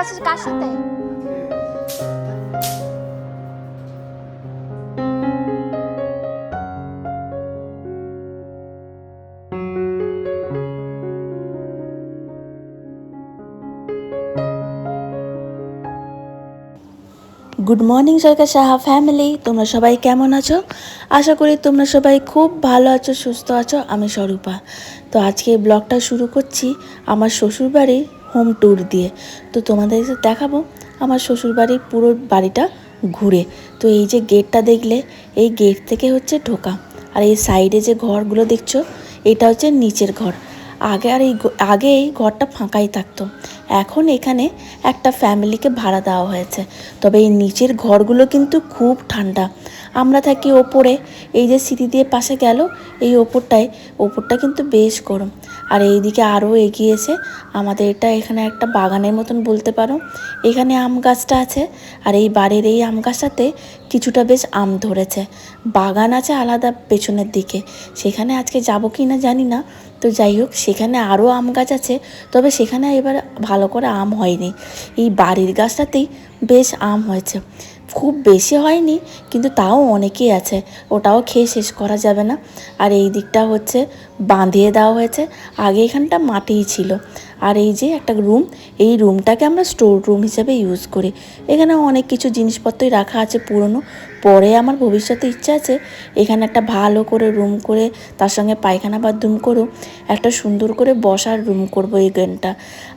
আছিস কার সাথে? Good morning Sarkar Saha family তোমরা সবাই কেমন আছো? আশা করি তোমরা সবাই খুব ভালো আছো, সুস্থ আছো। আমি স্বরূপা। তো আজকে ব্লগটা শুরু করছি আমার শ্বশুরবাড়ির হোম ট্যুর দিয়ে। তো তোমাদের দেখাবো আমার শ্বশুরবাড়ির পুরো বাড়িটা ঘুরে। তো এই যে গেটটা দেখলে, এই গেট থেকে হচ্ছে ঢোকা। আর এই সাইডে যে ঘরগুলো দেখছ, এটা হচ্ছে নিচের ঘর। আগে আর এই আগে এই ঘরটা ফাঁকাই থাকতো। এখন এখানে একটা ফ্যামিলিকে ভাড়া দেওয়া হয়েছে। তবে এই নিচের ঘরগুলো কিন্তু খুব ঠান্ডা। আমরা থাকি ওপরে, এই যে সিঁড়ি দিয়ে পাশে গেল, এই ওপরটায়। ওপরটা কিন্তু বেশ গরম। আর এইদিকে আরও এগিয়েছে আমাদের এটা এখানে একটা বাগানের মতন বলতে পারো। এখানে আম গাছটা আছে, আর এই বাড়ির এই আম গাছটাতে কিছুটা বেশ আম ধরেছে। বাগান আছে আলাদা পেছনের দিকে। সেখানে আজকে যাব কি না জানি না। তো যাই হোক, সেখানে আরও আম গাছ আছে। তবে সেখানে এবার ভালো করে আম হয়নি। এই বাড়ির গাছটাতেই বেশ আম হয়েছে। খুব বেশি হয়নি, কিন্তু তাও অনেকেই আছে। ওটাও খেয়ে শেষ করা যাবে না। আর এই দিকটা হচ্ছে বাঁধিয়ে দেওয়া হয়েছে। আগে এখানটা মাটিই ছিল। আর এই যে একটা রুম এই রুমটাকে আমরা স্টোর রুম হিসেবে ইউজ করি। এখানে অনেক কিছু জিনিসপত্রই রাখা আছে পুরনো। পরে আমার ভবিষ্যতে ইচ্ছা আছে এখানে একটা ভালো করে রুম করে, তার সঙ্গে পায়খানা বাথরুম করো, একটা সুন্দর করে বসার রুম করব এই গেমটা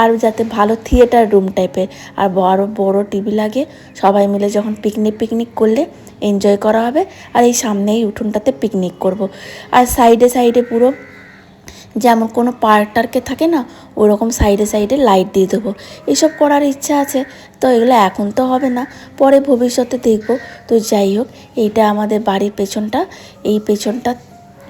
আর যাতে ভালো থিয়েটার রুম টাইপের আর বড় বড় টিভি লাগে, সবাই মিলে যখন পিকনিক পিকনিক করলে এনজয় করা হবে। আর এই সামনেই উঠোনটাতে পিকনিক করব। আর সাইডে সাইডে পুরো যেমন কোনো পার্ক টার্কে থাকে না, ওরকম সাইডে সাইডে লাইট দিয়ে দেবো। এসব করার ইচ্ছা আছে, তো এগুলো এখন তো হবে না, পরে ভবিষ্যতে দেখব। তো যাই হোক, এইটা আমাদের বাড়ির পেছনটা, এই পেছনটা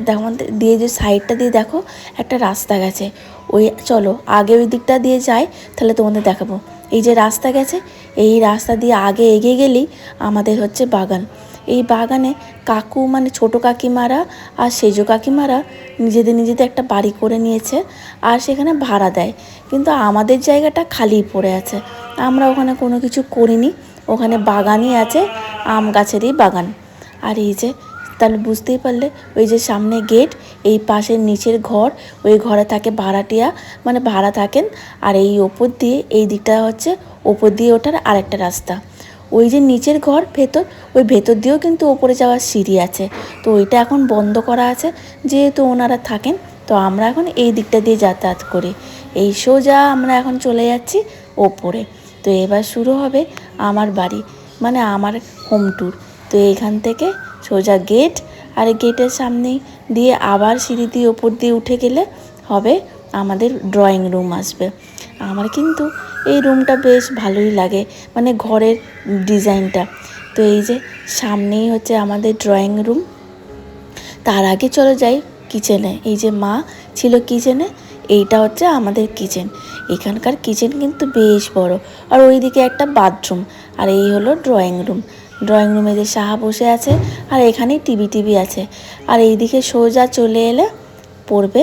দেখো দিয়ে যে সাইডটা দিয়ে দেখো, একটা রাস্তা গেছে। ওই, চলো, আগে ওই দিকটা দিয়ে যাই, তাহলে তোমাদের দেখাবো। এই যে রাস্তা গেছে, এই রাস্তা দিয়ে আগে এগিয়ে গেলেই আমাদের হচ্ছে বাগান। এই বাগানে কাকু মানে ছোট কাকিমারা আর সেজো কাকিমারা নিজেদের নিজেদের একটা বাড়ি করে নিয়েছে আর সেখানে ভাড়া দেয়। কিন্তু আমাদের জায়গাটা খালি পড়ে আছে। আমরা ওখানে কোনো কিছু করিনি। ওখানে বাগানই আছে, আম গাছেরই বাগান। আর এই যে, তাহলে বুঝতেই পারলে ওই যে সামনে গেট, এই পাশের নিচের ঘর, ওই ঘরে থাকে ভাড়াটিয়া মানে ভাড়া থাকেন। আর এই ওপর দিয়ে, এই দিকটা হচ্ছে ওপর দিয়ে ওঠার আরেকটা রাস্তা। ওই যে নিচের ঘর, ভেতর, ওই ভেতর দিয়েও কিন্তু ওপরে যাওয়ার সিঁড়ি আছে। তো ওইটা এখন বন্ধ করা আছে। যেহেতু ওনারা থাকেন, তো আমরা এখন এই দিকটা দিয়ে যাতায়াত করি। এই সোজা আমরা এখন চলে যাচ্ছি ওপরে। তো এবার শুরু হবে আমার বাড়ি মানে আমার হোম ট্যুর তো এইখান থেকে সোজা গেট আর গেটের সামনে দিয়ে আবার সিঁড়ি দিয়ে ওপর দিয়ে উঠে গেলে হবে আমাদের ড্রয়িং রুম আসবে। আমার কিন্তু এই রুমটা বেশ ভালোই লাগে মানে ঘরের ডিজাইনটা। তো এই যে সামনেই হচ্ছে আমাদের ড্রয়িং রুম তার আগে চলে যাই কিচেনে এই যে মা ছিল কিচেনে এইটা হচ্ছে আমাদের কিচেন এখানকার কিচেন কিন্তু বেশ বড়। আর ওইদিকে একটা বাথরুম আর এই হলো ড্রয়িং রুম ড্রয়িং রুমে যে সাহা বসে আছে, আর এখানেই টিভি টিভি আছে। আর এইদিকে সোজা চলে এলে পড়বে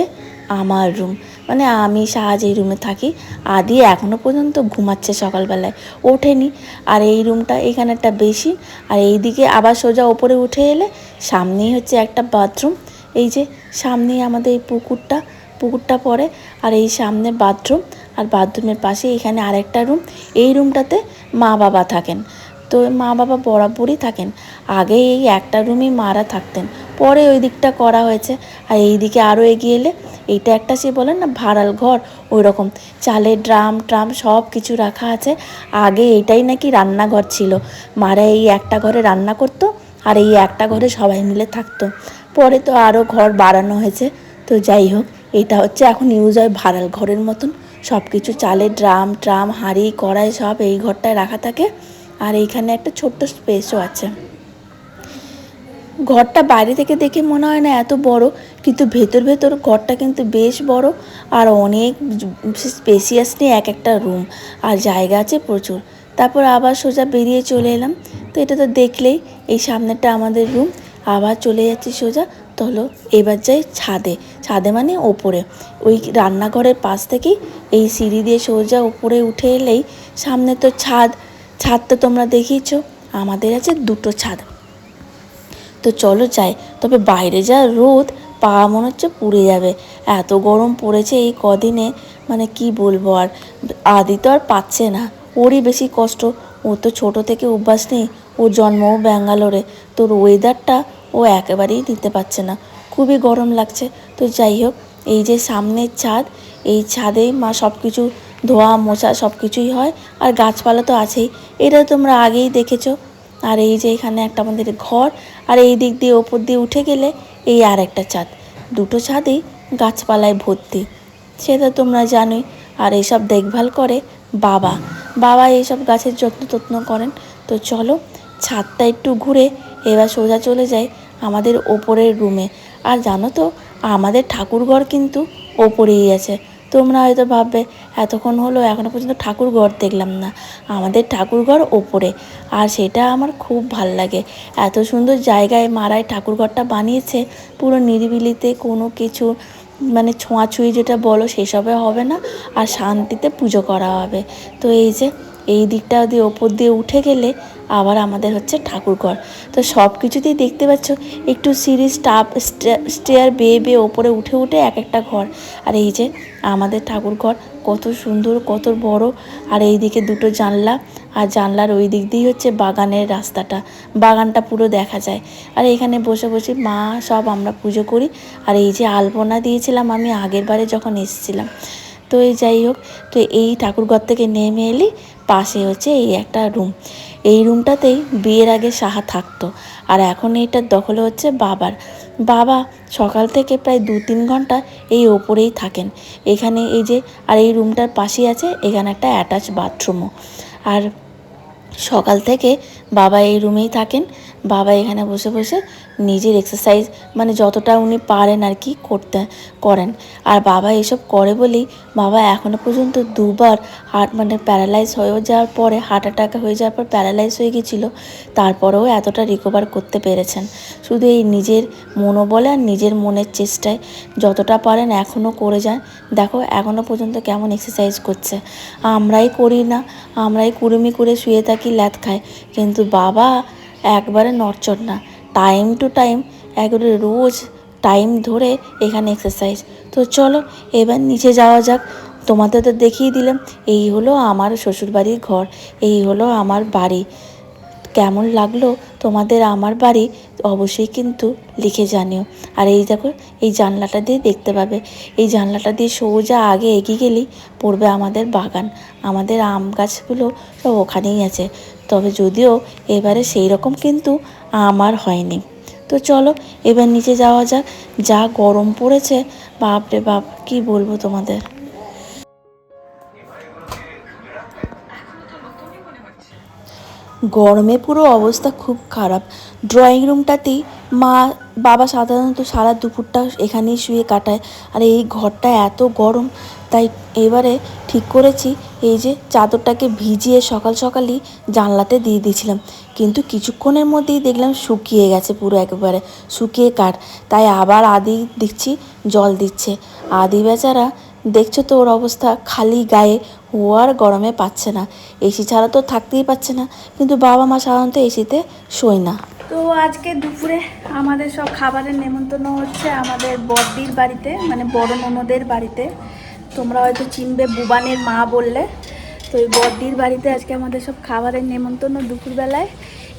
আমার রুম মানে আমি সাহা এই রুমে থাকি, আদি এখনও পর্যন্ত ঘুমাচ্ছে সকালবেলায়। ওঠেনি। আর এই রুমটা এখানে একটা বেশি। আর এইদিকে আবার সোজা ওপরে উঠে এলে সামনেই হচ্ছে একটা বাথরুম এই যে সামনেই আমাদের এই পুকুরটা পুকুরটা পড়ে। আর এই সামনে বাথরুম আর বাথরুমের পাশে এখানে আরেকটা রুম এই রুমটাতে মা বাবা থাকেন। তো মা বাবা বরাবরই থাকেন। আগে এই একটা রুমেই মারা থাকতেন। পরে ওই দিকটা করা হয়েছে। আর এই দিকে আরও এগিয়ে এলে এইটা একটা সে বলেন না ভাড়াল ঘর ওই রকম চালের ড্রাম ট্রাম সব কিছু রাখা আছে। আগে এটাই নাকি রান্নাঘর ছিল। মারা এই একটা ঘরে রান্না করতো আর এই একটা ঘরে সবাই মিলে থাকতো। পরে তো আরও ঘর বাড়ানো হয়েছে। তো যাই হোক, এটা হচ্ছে এখন ইউজ হয় ভাড়াল ঘরের মতন। সব কিছু চালের ড্রাম ট্রাম হাঁড়ি কড়াই সব এই ঘরটায় রাখা থাকে। আর এইখানে একটা ছোট্ট স্পেসও আছে। ঘরটা বাইরে থেকে দেখে মনে হয় না এত বড়, কিন্তু ভেতর ভেতর ঘরটা কিন্তু বেশ বড় আর অনেক স্পেসিয়াস নিয়ে এক একটা রুম আর জায়গা আছে প্রচুর। তারপর আবার সোজা বেরিয়ে চলে এলাম। তো এটা তো দেখলেই এই সামনেটা আমাদের রুম, আবার চলে যাচ্ছি সোজা। চলো এবার যাই ছাদে। ছাদে মানে ওপরে। ওই রান্নাঘরের পাশ থেকেই এই সিঁড়ি দিয়ে সোজা উপরে উঠে এলেই সামনে তো ছাদ। ছাদ তো তোমরা দেখিয়েছ। আমাদের আছে দুটো ছাদ। তো চলো যাই, তবে বাইরে যা রোদ পা মনে হচ্ছে পুড়ে যাবে। এত গরম পড়েছে এই কদিনে মানে কি বলব আর? আদি তো আর পাচ্ছে না, ওরই বেশি কষ্ট। ও তো ছোট থেকে অভ্যাস নেই, ওর জন্মও ব্যাঙ্গালোরে তোর ওয়েদারটা ও একেবারেই নিতে পারছে না। খুবই গরম লাগছে, তো যাই হোক, এই যে সামনের ছাদ, এই ছাদেই মা সব কিছু ধোয়া মোছা সব কিছুই হয়, আর গাছপালা তো আছেই। এটা তোমরা আগেই দেখেছ আর এই যে এখানে একটা আমাদের ঘর, আর এই দিক দিয়ে ওপর দিয়ে উঠে গেলে এই আর একটা ছাদ। দুটো ছাদেই গাছপালায় ভর্তি। সেটা তোমরা জানোই। আর এইসব দেখভাল করে বাবা। বাবা এইসব গাছের যত্ন তত্ন করেন। তো চলো, ছাদটা একটু ঘুরে এবার সোজা চলে যাই আমাদের ওপরের রুমে। আর জানো তো, আমাদের ঠাকুরঘর কিন্তু ওপরেই আছে। তোমরা হয়তো ভাববে, এতক্ষণ হলো এখনও পর্যন্ত ঠাকুরঘর দেখলাম না। আমাদের ঠাকুরঘর ওপরে। আর সেটা আমার খুব ভালো লাগে। এত সুন্দর জায়গায় মারায় ঠাকুরঘরটা বানিয়েছে, পুরো নিরিবিলিতে কোনো কিছু মানে ছোঁয়াছুঁয়ি যেটা বলো, সেসবে হবে না। আর শান্তিতে পুজো করা হবে। তো এই যে এই দিকটা দিয়ে ওপর দিয়ে উঠে গেলে আবার আমাদের হচ্ছে ঠাকুরঘর। তো সব কিছুতেই দেখতে পাচ্ছ, একটু সিঁড়ি স্টাপ স্টেয়ার বেয়ে বেয়ে ওপরে উঠে উঠে এক একটা ঘর। আর এই যে আমাদের ঠাকুরঘর, কত সুন্দর, কত বড়। আর এই দিকে দুটো জানলা, আর জানলার ওই দিক দিয়েই হচ্ছে বাগানের রাস্তাটা। বাগানটা পুরো দেখা যায়। আর এখানে বসে বসে মা সব আমরা পুজো করি। আর এই যে আলপনা দিয়েছিলাম আমি আগের বারে যখন এসেছিলাম। তো এই যাই হোক তো এই ঠাকুরঘর থেকে নেমে এলি, পাশে হচ্ছে এই একটা রুম এই রুমটাতেই বিয়ের আগে সাহা থাকতো। আর এখন এইটার দখলে হচ্ছে বাবার। বাবা সকাল থেকে প্রায় দু তিন ঘণ্টা এই ওপরেই থাকেন। এখানে এই যে, আর এই রুমটার পাশেই আছে এখানে একটা অ্যাটাচ বাথরুমও আর সকাল থেকে বাবা এই রুমেই থাকেন। বাবা এখানে বসে বসে নিজের এক্সারসাইজ মানে যতটা উনি পারেন আর কি করতে, করেন। আর বাবা এসব করে বলেই বাবা এখনও পর্যন্ত দুবার হার্ট মানে প্যারালাইজ হয়ে যাওয়ার পরে হার্ট অ্যাটাক হয়ে যাওয়ার পর প্যারালাইজ হয়ে গেছিল, তারপরেও এতটা রিকভার করতে পেরেছেন। শুধু এই নিজের মনোবলে আর নিজের মনের চেষ্টায় যতটা পারেন এখনও করে যান। দেখো এখনও পর্যন্ত কেমন এক্সারসাইজ করছে। আমরাই করি না, আমরাই কুড়ুমি করে শুয়ে থাকি, ল্যাথ খাই। কিন্তু বাবা একবারে নড়চড় না। টাইম টু টাইম একবারে রোজ টাইম ধরে এখানে এক্সারসাইজ তো চলো, এবার নিচে যাওয়া যাক। তোমাদের তো দেখিয়ে দিলাম, এই হলো আমার শ্বশুরবাড়ির ঘর, এই হলো আমার বাড়ি। কেমন লাগল তোমাদের আমার বাড়ি, অবশ্যই কিন্তু লিখে জানিও। আর এই দেখো, এই জানলাটা দিয়ে দেখতে পাবে। এই জানলাটা দিয়ে সোজা আগে এগিয়ে গেলেই পড়বে আমাদের বাগান। আমাদের আম গাছগুলো সব ওখানেই আছে। তবে যদিও এবারে সেই রকম কিন্তু আমার হয়নি। তো চলো, এবার নিচে যাওয়া যাক। যা গরম পড়েছে, বাপরে বাপ, কি বলব তোমাদের? গরমে পুরো অবস্থা খুব খারাপ। ড্রয়িং রুমটাতেই মা, বাবা সাধারণত সারা দুপুরটা এখানেই শুয়ে কাটায়। আর এই ঘরটা এত গরম, তাই এবারে ঠিক করেছি এই যে চাদরটাকে ভিজিয়ে সকাল সকালই জানলাতে দিয়ে দিয়েছিলাম। কিন্তু কিছুক্ষণের মধ্যেই দেখলাম শুকিয়ে গেছে পুরো একেবারে, শুকিয়ে কাঠ। তাই আবার আদি দেখছি, জল দিচ্ছে। আদি বেচারা দেখছ তো ওর অবস্থা? খালি গায়ে ও আর গরমে পাচ্ছে না। এসি ছাড়া তো থাকতেই পারছে না। কিন্তু বাবা মা সাধারণত এসিতে শোয় না। তো আজকে দুপুরে আমাদের সব খাবারের নেমন্তন্ন হচ্ছে আমাদের বড়দির বাড়িতে মানে বড় ননদের বাড়িতে। তোমরা হয়তো চিনবে বুবানের মা বললে। তো ওই বড়দির বাড়িতে আজকে আমাদের সব খাবারের নেমন্তন্ন দুপুরবেলায়।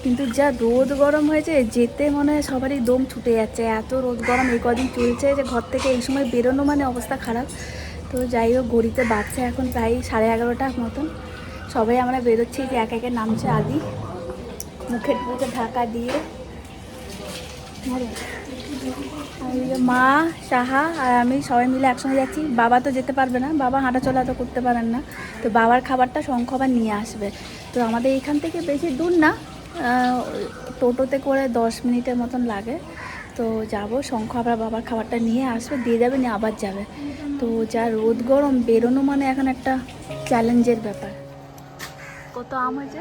কিন্তু যা রোদ গরম হয়েছে, যেতে মনে হয় সবারই দম ছুটে যাচ্ছে। এত রোদ গরম, এই কদিন চলছে যে ঘর থেকে এই সময় বেরোনো মানে অবস্থা খারাপ। তো যাই হোক, ঘড়িতে বাচ্চা এখন প্রায় সাড়ে এগারোটা মতন। সবাই আমরা বেরোচ্ছি যে এক একে নামছে আদি মুখে টুকে ঢাকা দিয়ে। মা, সাহা আর আমি সবাই মিলে একসঙ্গে যাচ্ছি। বাবা তো যেতে পারবে না, বাবা হাঁটা চলা তো করতে পারেন না। তো বাবার খাবারটা শঙ্খবার নিয়ে আসবে। তো আমাদের এখান থেকে বেশি দূর না টোটোতে করে দশ মিনিটের মতন লাগে। তো যাব শঙ্খ আবার বাবার খাবারটা নিয়ে আসবে দিয়ে যাবে নিয়ে আবার যাবে। তো যা রোদ গরম বেরোনো মানে এখন একটা চ্যালেঞ্জের ব্যাপার। কত আম হয়েছে?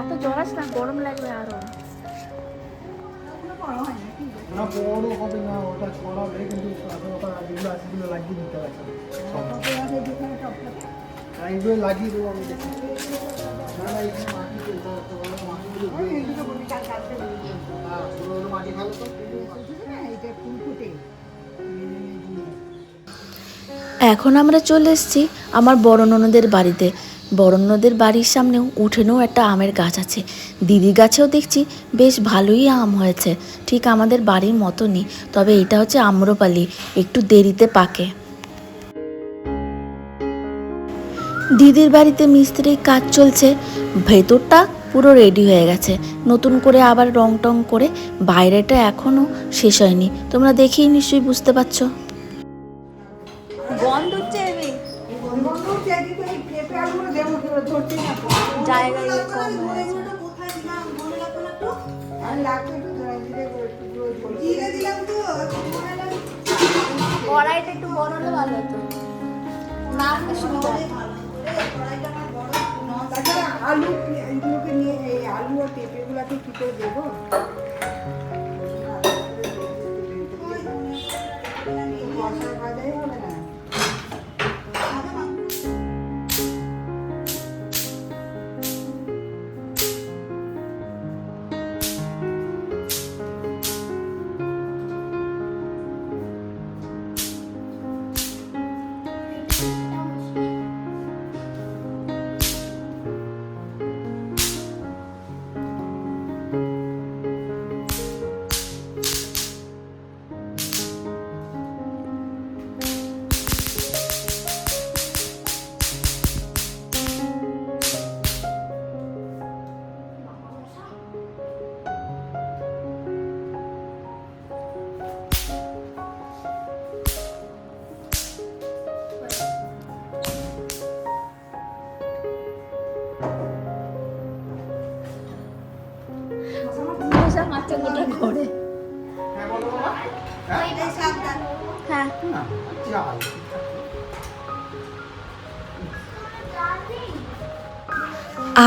এত জড়াস না গরম লাগবে আরও। না বড় হবে না ওটা ছড়াবে কিন্তু তারপর ওটা যেগুলো আছে সেগুলো লাগিয়ে দেবো আমি। দেখি এখানে আমরা চলে এসেছি আমার বড় ননদের বাড়িতে। বড় ননদের বাড়ির সামনেও উঠোনেও একটা আমের গাছ আছে। দিদি গাছেও দেখছি বেশ ভালোই আম হয়েছে। ঠিক আমাদের বাড়ির মতনই, তবে এটা হচ্ছে আম্রপালি, একটু দেরিতে পাকে। দিদির বাড়িতে মিস্ত্রির কাজ চলছে। ভেতরটা পুরো রেডি হয়ে গেছে। নতুন করে আবার রং টং করে বাইরেটা এখনও শেষ হয়নি। তোমরা দেখেই নিশ্চয়ই বুঝতে পারছ। কড়াইটা একটু বড় হলে ভালো হতো। না আলু এগুলোকে নিয়ে এই আলু আর পেঁপেগুলোকে কি করে দেবো?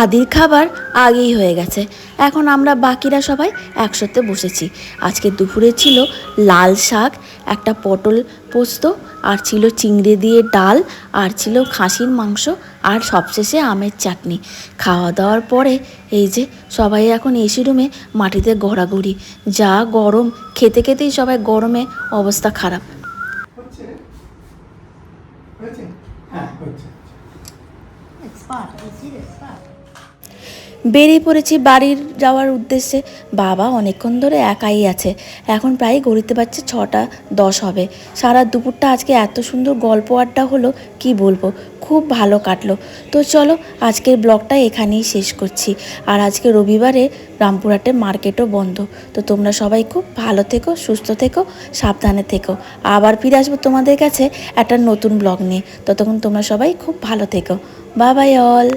আদির খাবার আগেই হয়ে গেছে। এখন আমরা বাকিরা সবাই একসাথে বসেছি। আজকে দুপুরে ছিল লাল শাক, একটা পটল পোস্ত, আর ছিল চিংড়ি দিয়ে ডাল, আর ছিল খাসির মাংস, আর সবশেষে আমের চাটনি। খাওয়া দাওয়ার পরে এই যে সবাই এখন এসি রুমে মাটিতে গড়াগড়ি। যা গরম, খেতে খেতেই সবাই গরমে অবস্থা খারাপ হচ্ছে হয়েছে হ্যাঁ হচ্ছে বেরিয়ে পড়েছি বাড়ির যাওয়ার উদ্দেশ্যে। বাবা অনেকক্ষণ ধরে একাই আছে। এখন প্রায় গড়িতে পারছে ছটা দশ হবে। সারা দুপুরটা আজকে এত সুন্দর গল্প আড্ডা হলো, কি বলব? খুব ভালো কাটলো। তো চলো, আজকের ব্লগটা এখানেই শেষ করছি। আর আজকে রবিবারে রামপুরহাটে মার্কেটও বন্ধ। তো তোমরা সবাই খুব ভালো থেকো, সুস্থ থেকো, সাবধানে থেকো। আবার ফিরে আসব তোমাদের কাছে একটা নতুন ব্লগ নিয়ে। ততক্ষণ তোমরা সবাই খুব ভালো থেকো। Bye bye all